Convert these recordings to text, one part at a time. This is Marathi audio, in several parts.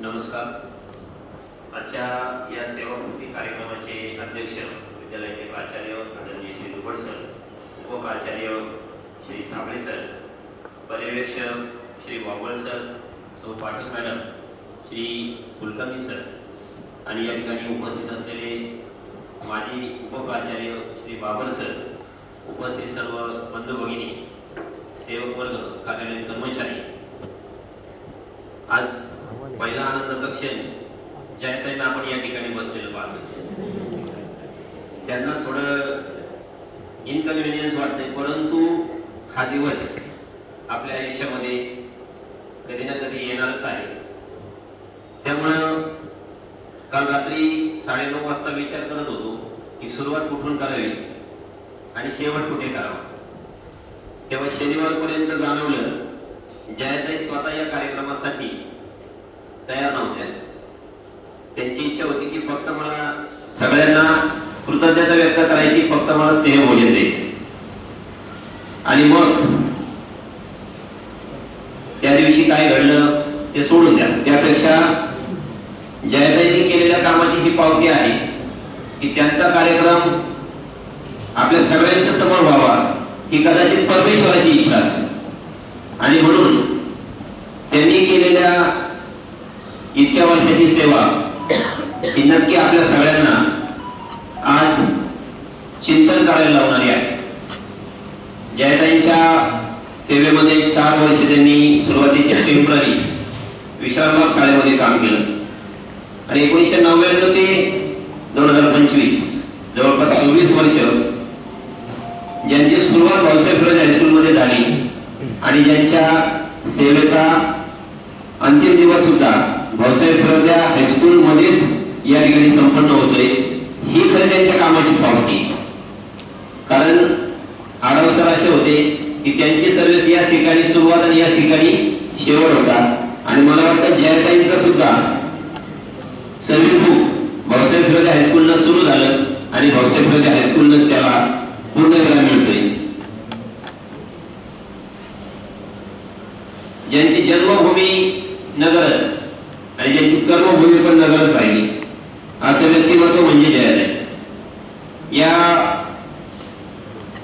नमस्कार. आजच्या या सेवाकृती कार्यक्रमाचे अध्यक्ष विद्यालयाचे प्राचार्य आदरणीय श्री दुबड सर उपप्राचार्य श्री साबळे सर पर्यवेक्षक श्री वावळ सर सौ पाठक मॅडम श्री कुलकर्णी सर आणि या ठिकाणी उपस्थित असलेले माजी उपप्राचार्य श्री बाबर सर उपस्थित सर्व बंधू भगिनी सेवक वर्ग कार्यालयीन कर्मचारी. आज पहिला आनंद कक्षेन जयताईंना आपण या ठिकाणी बसलेलो पाहतो. त्यांना थोडं इनकन्व्हिनियन्स वाटते परंतु हा दिवस आपल्या आयुष्यामध्ये कधी ना कधी येणारच आहे. त्यामुळं काल रात्री साडेनऊ वाजता विचार करत होतो की सुरुवात कुठून करावी? आणि शेवट कुठे करावा? तेव्हा शनिवारपर्यंत जाणवलं जयताई स्वतः या कार्यक्रमासाठी तयार नव्हत्या. त्यांची इच्छा होती की फक्त मला सगळ्यांना कृतज्ञता व्यक्त करायची फक्त मला स्नेह भोजन द्यायचे. आणि मग त्या दिवशी काय घडलं ते सोडून द्या. त्यापेक्षा जयताईंनी केलेल्या कामाची ही पावती आहे की त्यांचा कार्यक्रम आपल्या सगळ्यांच्या समोर व्हावा ही कदाचित परमेश्वराची इच्छा असेल. आणि म्हणून त्यांनी केलेल्या इतक्या वर्षाची सेवा ही नक्की आपल्या सगळ्यांना आज चिंतन करायला लावणारी आहे. जयताईंच्या सेवेमध्ये चार वर्ष त्यांनी सुरुवातीचे टेंपररी विश्रामबाग शाळेमध्ये काम केलं. आणि एकोणीसशे नव्याण्णव ते दोन हजार पंचवीस जवळपास सव्वीस वर्ष ज्यांची सुरुवात भाऊसाहेब फिरोज हायस्कूलमध्ये झाली आणि ज्यांच्या सेवेचा अंतिम दिवस सुद्धा भाऊसाहेब फिरोजा हायस्कूल मध्येच या ठिकाणी संपन्न होतोय ही खरं त्यांच्या कामाची पावती. कारण आढाव सर असे होते की त्यांची सर्व्हिस याच ठिकाणी सुरुवात आणि याच ठिकाणी शेवट होता. आणि मला वाटतं जयताईंचा सुद्धा सर्व्हिस बुक भाऊसाहेब फिरोजा हायस्कूलनं सुरू झालं आणि भाऊसाहेब फिरोजा हायस्कूलनं त्याला पूर्ण वेळा मिळतोय ज्यांची जन्मभूमी नगरच आणि ज्यांची कर्मभूमी पण नगरच राहिली असं व्यक्तिमत्व म्हणजे जयताई या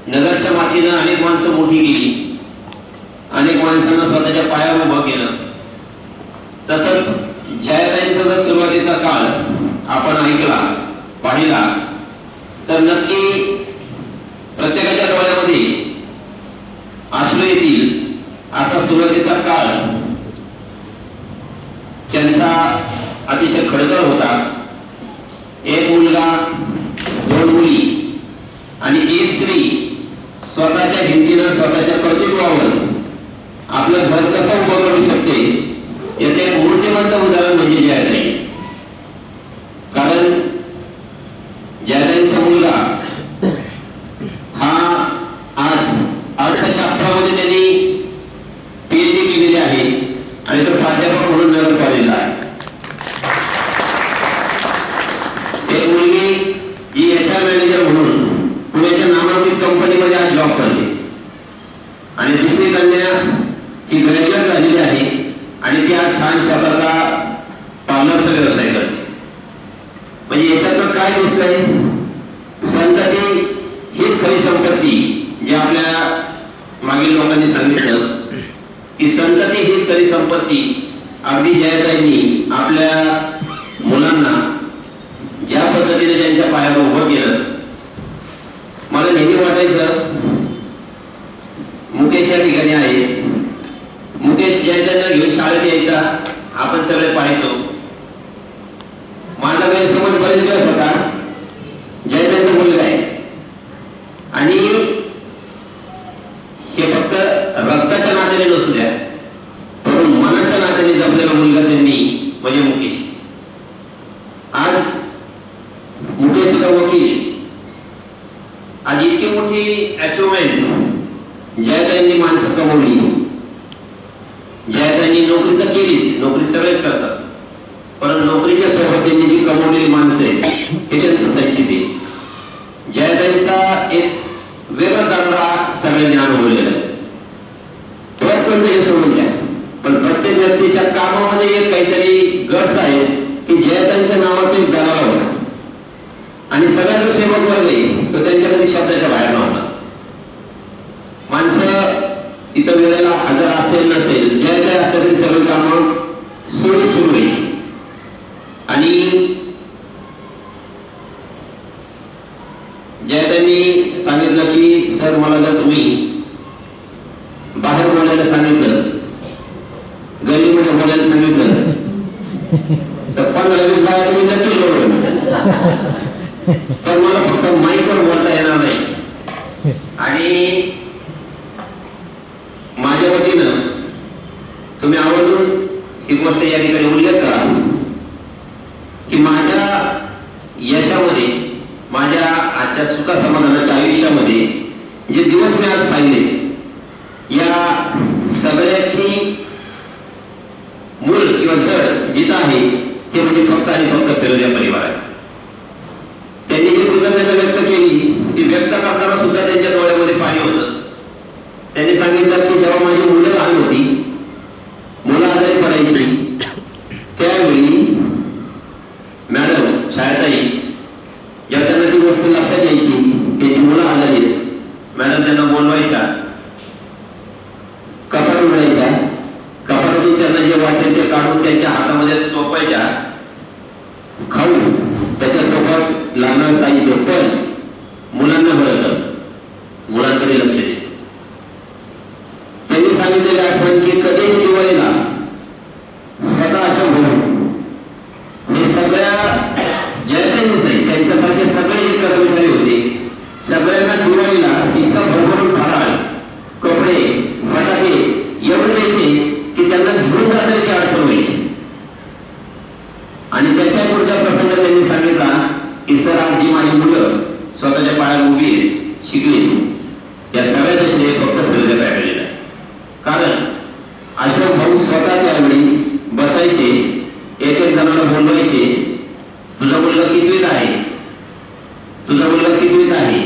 नगरच्या मातीनं अनेक माणसं मोठी केली. अनेक माणसांना स्वतःच्या पायावर उभं केलं. तसंच जयाताईंचा जर सुरुवातीचा काळ आपण ऐकला पाहिला तर नक्की प्रत्येकाच्या डोळ्यामध्ये आश्रय येतील असा सुरुवातीचा काळ. त्यांचा अतिशय खडतर होता. एक मुलगा दोन मुली आणि एक स्त्री स्वतःच्या हिमतीनं स्वतःच्या कर्तृत्वावर आपलं घर कसं उभं करू शकते याचं एक मूर्तिमंत उदाहरण म्हणजे जे आहे जयताईंचा मुलगा हा आज अर्थशास्त्रामध्ये त्यांनी पीएचडी केलेली आहे आणि तो प्राध्यापक म्हणून नगरपालिकेला आहे एक मुलगी ही एच आर मॅनेजर म्हणून पुण्याच्या नामांकित कंपनीमध्ये आज जॉब करते आणि दुसरी कन्या ही ग्रॅज्युएट झालेली आहे आणि ती आज छान स्वतःचा संत व्यवसाय करते. म्हणजे याच्यातनं काय दिसतंय? संतती हीच खरी संपत्ती जे आपल्या मागील लोकांनी सांगितलं की संतती हीच खरी संपत्ती अगदी जयताईंनी आपल्या मुलांना ज्या पद्धतीने त्यांच्या पायावर उभं केलं. मला नेहमी वाटायचं मुकेश या ठिकाणी आहे. मुकेश जयताईंना घेऊन शाळेत यायचा. आपण सगळे पाहायचो. गैरसमज होता जयताईंचा मुलगा आहे. आणि हे फक्त रक्ताच्या नात्याने नसू द्या म्हणून मनाच्या नात्याने जपलेला मुलगा त्यांनी म्हणजे मुकेश. आज मुकेश सुद्धा वकील आज इतकी मोठी अचिव्हमेंट जयताईंनी माणसं कमवली जयताईंनी नोकरी तर केलीच नोकरी सगळेच करतात. परत नोकरीच्या सोबतीने जी कमवलेली माणसं आहेत हे त्यांचं संचित आहे जयताईंचा एक वेगळं करणारा अनुभवलेलं आहे. पद पण ते सोडून घ्या पण प्रत्येक व्यक्तीच्या कामामध्ये एक काहीतरी गट्स आहे की जयतांच्या नावाचं एक जनावर होता. आणि सगळ्या जो सेवक वर्ग तो त्यांच्या कधी शब्दाच्या बाहेर नव्हता. माणसं इथं वेळेला हजर असेल नसेल जयताई जय तरी सगळी कामं सुरू सुरू व्हायची आणि ज्या त्यांनी सांगितलं की सर मला जर तुम्ही बाहेर बोलायला सांगितलं गलीमध्ये बोलायला सांगितलं तर पण वीस बाहेर मी नक्की पण मला फक्त माईकवर बोलता येणार नाही. आणि माझ्या वतीनं तुम्ही आवडून ही गोष्ट या ठिकाणी उल्लेख करा. माझ्या यशामध्ये माझ्या आजच्या सुखा समाधानाच्या आयुष्यामध्ये जे दिवस मी आज पाहिले या सगळ्याची मूल किंवा जड जिथं आहे ते म्हणजे फक्त आणि फक्त फिरोजा परिवार आहे. त्यांनी जी कृतज्ञता व्यक्त केली ती व्यक्त करताना सुद्धा त्यांच्या डोळ्यामध्ये पाणी होतं. त्यांनी सांगितलं की जेव्हा माझी मुलं लहान होती मुलं आजारी पडायची त्यावेळी मॅडम छायाताई जेव्हा त्यांना ती गोष्ट लक्षात यायची त्यांची मुलं आजारी आहेत मॅडम त्यांना बोलवायच्या कपाट उघडायच्या कपाटातून त्यांना जे वाटेल ते काढून त्यांच्या हातामध्ये चोपायच्या. खाऊ. त्याच्यासोबत लागणार साहित्य पण मुलांना भरत मुलांकडे लक्ष दे बोलवायचे तुझा मुलगा कितवीत आहे? तुझा मुलगा कितवीत आहे?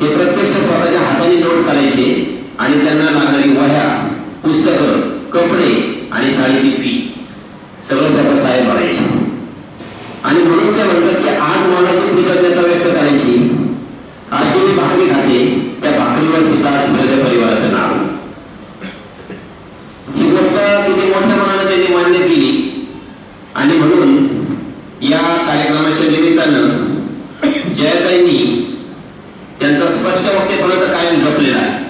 हे प्रत्यक्ष स्वतःच्या हाताने नोट करायचे आणि त्यांना लागणारी वह्या पुस्तकं कपडे आणि शाळेची फी सगळं स्वतः साहेब भरायचे आणि म्हणून ते म्हणतात की आज मला जी कृतज्ञता व्यक्त करायची. आज जी मी भाकरी खाते त्या भाकरीवर सुद्धा माझ्या परिवाराचं नाव. ही गोष्ट किती मोठ्या मनाने त्यांनी मान्य केली. आणि म्हणून या कार्यक्रमाच्या निमित्तानं जयताईंनी त्यांचा स्पष्ट वक्तेपणा तर कायम जपलेला आहे?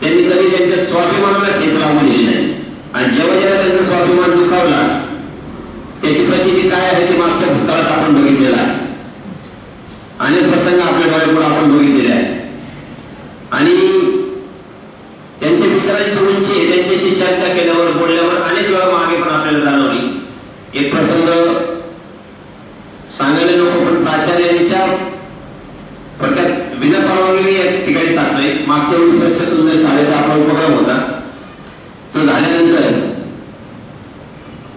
त्यांनी कधी त्यांच्या स्वाभिमानाला ठेच लावून दिली नाही. आणि जेव्हा जेव्हा त्यांचा स्वाभिमान दुखावला त्याची प्रचिती काय आहे ते मागच्या भूतकाळात आपण बघितलेला आहे. अनेक प्रसंग आपल्या डोळ्यापुढे आपण बघितलेले आहे आणि त्यांच्या विचारांची उंची त्यांच्याशी चर्चा केल्यावर बोलल्यावर अनेक वेळा मागे पण आपल्याला जाणवली. एक प्रसंग सांगायला नको पण प्राचार्यांच्या थोडक्यात विना परवानगी मी याच ठिकाणी सांगतोय. मागच्या वेळी स्वच्छ सुंदर शाळेचा आपला उपक्रम होता तो झाल्यानंतर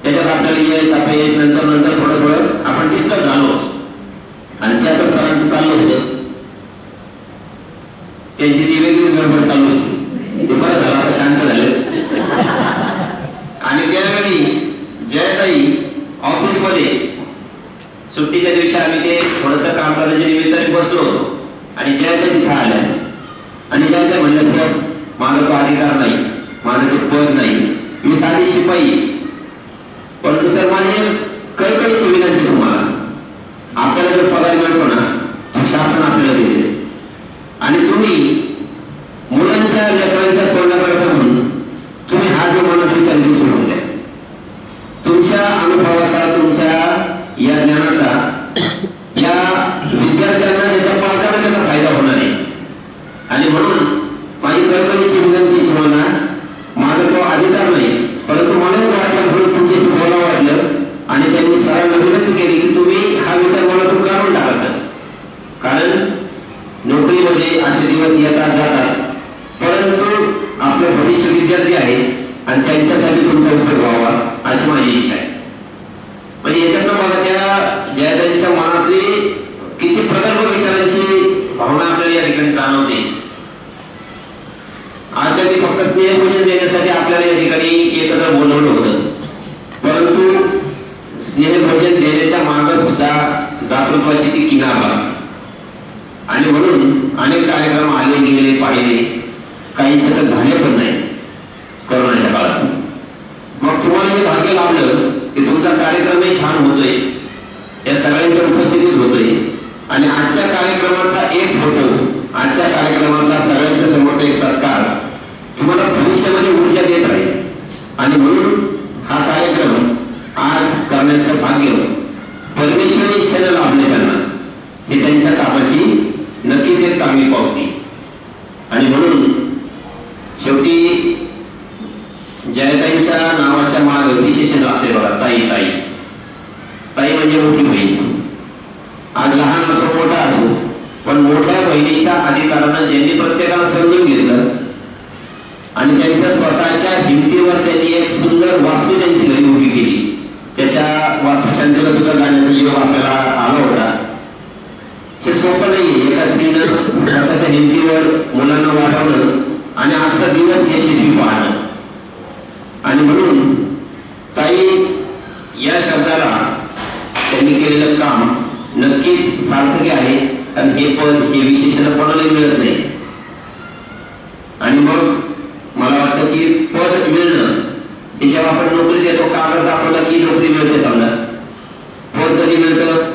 त्याच्यात आपल्याला यश अपयश नंतर नंतर थोडं थोडं आपण डिस्टर्ब झालो आणि ते आता सरांचं चाललं होतं त्यांची ती वेगळीच गडबड चालू होती ते बरं झालं आता शांत झालं आणि त्यावेळी जयताई ऑफिसमध्ये सुट्टीच्या दिवशी आम्ही ते थोडंसं कामकाजाच्या निमित्ताने बसलो होतो. आणि जयताई तिथे आल्या आणि जयताई म्हणलं सर माझा तो अधिकार नाही माझं ते पद नाही मी साधी शिपाई परंतु सर माझी कळकळीची विनंती तुम्हाला. आपल्याला जो पगार मिळतो ना तो शासन आपल्याला देते. आणि तुम्ही मुलांच्या लेकरांच्या तोंडाकडे बघून तुम्ही हा जो मनात विचार घेऊ सोडून द्या तुमच्या अनुभवाचा तुमच्या या ज्ञानाचा या विद्यार्थ्यांना त्याच्या पालकांना त्याचा फायदा होणार आहे आणि म्हणून माझी कळकळीची विनंती तुम्हाला माझा तो अधिकार नाही परंतु मलाही वाटलं म्हणून तुमच्याशी बोलावं वाटलं आणि त्यांनी सरांना विनंती केली की तुम्ही हा विचार मनातून काढून टाका सर कारण नोकरीमध्ये असे दिवस येतात जातात परंतु आपलं भविष्य विद्यार्थी आहे आणि त्यांच्यासाठी तुमचा उपयोग व्हावा अशी माझी इच्छा आहे म्हणजे याच्यातनं मला त्या जयदांच्या मनातली किती प्रगल्भ विचारांची भावना आपल्याला या ठिकाणी जाणवते आज त्यांनी फक्त स्नेहभोजन देण्यासाठी आपल्याला या ठिकाणी एकत्र बोलवलं होतं. परंतु स्नेहभोजन म्हणजे देण्याच्या मागे सुद्धा दातृत्वाची ती किनार. आणि म्हणून अनेक कार्यक्रम आले गेले पाहिले. काही तर झाले पण नाही करोनाच्या काळात. मग तुम्हाला हे भाग्य लाभलं की तुमचा कार्यक्रमही छान होतोय. या सगळ्यांच्या उपस्थितीत होतोय. आणि आजच्या कार्यक्रमाचा एक फोटो आजच्या कार्यक्रमाचा सगळ्यांच्या समोरचा एक सत्कार तुम्हाला भविष्यामध्ये ऊर्जा देत राहील. आणि म्हणून हा कार्यक्रम आज करण्याचं भाग्य परमेश्वरी इच्छेनं लाभले त्यांना. हे त्यांच्या कामाची नक्कीच एक चांगली पावती. आणि म्हणून शेवटी जयताईंच्या नावाच्या माग विशेषण लागते बघा ताई ताई. ताई म्हणजे मोठी बहीण. आज लहान असो मोठा असो पण मोठ्या बहिणीच्या अधिकारानं ज्यांनी प्रत्येकाला समजून घेतलं आणि त्यांच्या स्वतःच्या हिमतीवर त्यांनी एक सुंदर वास्तू त्यांची घरी उभी केली. त्याच्या वास्तुशांतीला सुद्धा जाण्याचा योग आपल्याला आला होता. हे सोपं नाही एका स्त्रीनं स्वतःच्या हिमतीवर मुलांना वाढवणं आणि आजचा दिवस यशस्वी पाहणं. आणि म्हणून काही या शब्दाला त्यांनी केलेलं काम नक्कीच सार्थकी आहे. कारण हे पद हे विशेषण कोणाला मिळत नाही. आणि मग मला वाटतं की पद मिळणं हे जेव्हा आपण नोकरी देतो कागद दाखवला की नोकरी मिळते समजा. पद कधी मिळतं?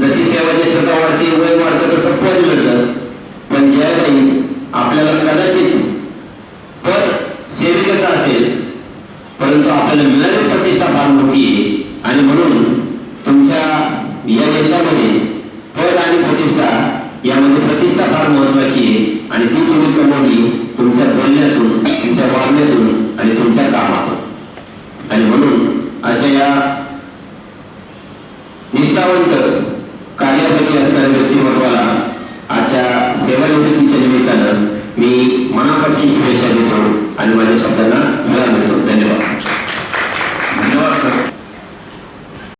जशी सेवा ज्येष्ठता वाढते वय वाढतं तसं पद मिळतं. पण ज्या काही आपल्याला कदाचित पद सेविकेचं असेल परंतु आपल्याला मिळालेली प्रतिष्ठा फार मोठी आहे आणि म्हणून तुमच्या या देशामध्ये पद आणि प्रतिष्ठा यामध्ये प्रतिष्ठा फार महत्वाची आहे आणि ती तुम्ही कमवली